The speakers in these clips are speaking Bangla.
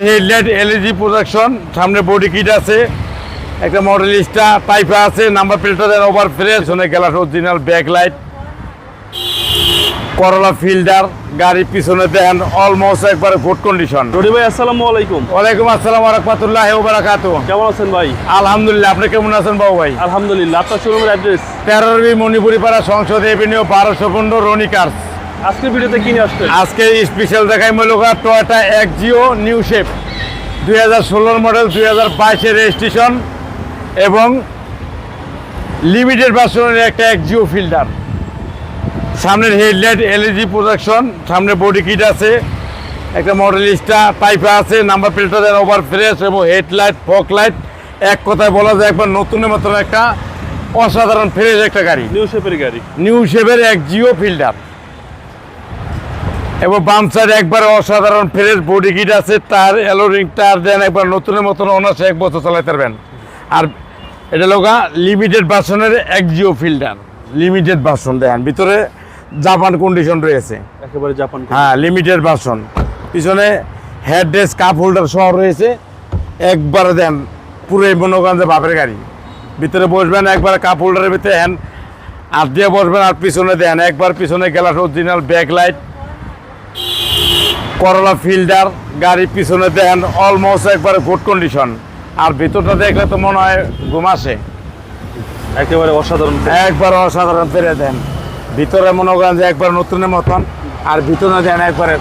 হেডলাইট এলইডি প্রোডাকশন সামনে বডি কিট আছে একটা মডেল স্টা টাইপে আছে নাম্বার প্লেটটা দেন ওভার ফ্রেশ শোনে glass original back light Corolla Fielder গাড়ি পিছনে দেন অলমোস্ট একবারে গুড কন্ডিশন রনি ভাই আসসালামু আলাইকুম। ওয়ালাইকুম আসসালাম রহমতুল্লাহ বারাকাতু কেমন আছেন ভাই? আলহামদুলিল্লাহ আপনি কেমন আছেন বাবু ভাই? আলহামদুলিল্লাহ আপনার শোরুমের অ্যাড্রেস তেরোরবি মণিপুরি পাড়া সংসদ এভিনিউ বারোশো পনেরো রনি কার্স আজকের ভিডিওতে কিনে আসছেন? আজকে স্পেশাল দেখাই মূলক টয়টা এক জিও নিউ শেপ দুই হাজার ষোলোর মডেল দুই হাজার বাইশের রেজিস্ট্রেশন এবং লিমিটেড ভার্সনের একটা এক জিও ফিল্টার সামনের হেডলাইট এলইডি প্রোডাকশন সামনে বডি কিট আছে একটা মডেল স্টা টাইপে আছে নাম্বার প্লেটটা দেন ওভার ফ্রেশ এবং হেডলাইট ফক লাইট এক কথায় বলা যায় একবার নতুনের মতন একটা অসাধারণ ফ্রেশ একটা গাড়ি। নিউ শেপের গাড়ি। নিউ শেপের এক জিও ফিল্টার এবং বাম সাইড একবার অসাধারণ ফ্রেশ বডি কিট আছে তার এলোরিং টার দেন একবার নতুনের মতন অনার্সে এক বছর চালাতে পারবেন। আর এটা লোকা লিমিটেড ভার্সনের Axio Fielder limited version then ভিতরে জাপান কন্ডিশন রয়েছে। একেবারে জাপান হ্যাঁ লিমিটেড ভার্সন পিছনে হেড ড্রেস কাপ হোল্ডার সহ রয়েছে। একবারে দেন পুরো মনোগঞ্জে বাপের গাড়ি। ভিতরে বসবেন একবার কাপ হোল্ডারের ভিতরে হ্যান্ড আর দিয়ে বসবেন আর পিছনে দেন একবার পিছনে glass original back light Corolla Fielder গাড়ি পিছনে দেন অলমোস্ট একবারে গুড কন্ডিশন আর ভিতরটা দেখলে তো মনে হয় ঘুম আসে। একেবারে অসাধারণ। একবার অসাধারণ পেরে দেন। ভিতরে মনে করেন যে একবার নতুনের মতন আর ভিতরে দেন একবারে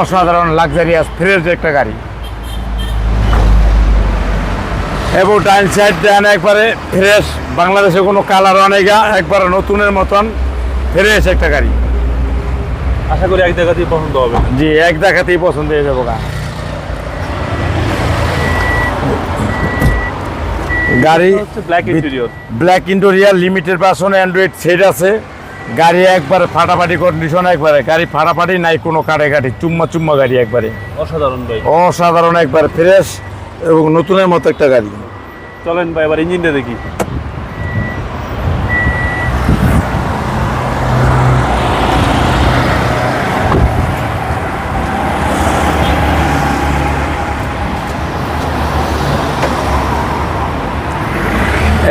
অসাধারণ লাক্সারিয়াস ফ্রেশ একটা গাড়ি। এবং ডাইন সাইড দেন একবারে ফ্রেশ বাংলাদেশে কোনো কালার অনেক একবারে নতুনের মতন ফ্রেশ একটা গাড়ি। আশা করি এক জায়গাতেই পছন্দ হবে। জি এক দেখাতেই পছন্দ হয়ে যাব গা। গাড়ি হচ্ছে black interior black interior limited version android set আছে। গাড়ি একবারে ফাটাফাটি কন্ডিশন একবারে। গাড়ি ফাটাফাটি নাই কোনো কাটে কাটি। চুম্মা চুম্মা গাড়ি একবারে। অসাধারণ ভাই। অসাধারণ একবার ফ্রেশ এবং নতুনের মতো একটা গাড়ি। চলেন ভাই এবার ইঞ্জিনটা দেখি।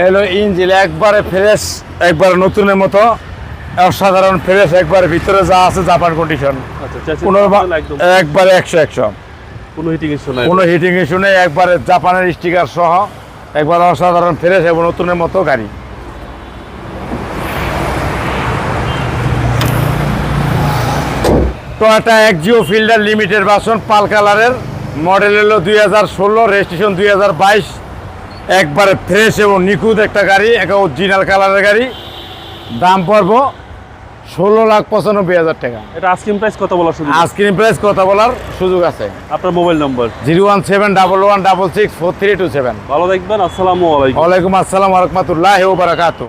এলো ইঞ্জিল একবারে ফ্রেশ একবারে নতুনের মতো। অসাধারণ ফ্রেশ একবারে ভিতরে যা আছে জাপান কন্ডিশন আচ্ছা চাচি কোনো একদম একবারে একশো একশো। কোনো হিটিং ইস্যু নাই? কোনো হিটিং ইস্যু নেই একবারে জাপানের স্টিকার সহ একবার অসাধারণ ফ্রেশ এবং নতুনের মতো গাড়ি। টয়টা এক জিও ফিল্ডার লিমিটেড বাসন পাল কালারের। মডেল হলো দুই হাজার ষোলো রেজিস্ট্রেশন দুই হাজার বাইশ। একবারে ফ্রেশ এবং নিখুঁত একটা গাড়ি একটা অরিজিনাল কালারের গাড়ি। দাম পড়ব ষোলো লাখ পঁচানব্বই হাজার টাকা। এটা আইসক্রিম প্রাইস কথা বলার সুযোগ? আইসক্রিম প্রাইস কথা বলার সুযোগ আছে। আপনার mobile number zero one seven double one double six four three two seven. ভালো দেখবেন আসসালামু আলাইকুম। ওয়ালাইকুম আসসালাম রহমতুল্লাহ বারাকাতু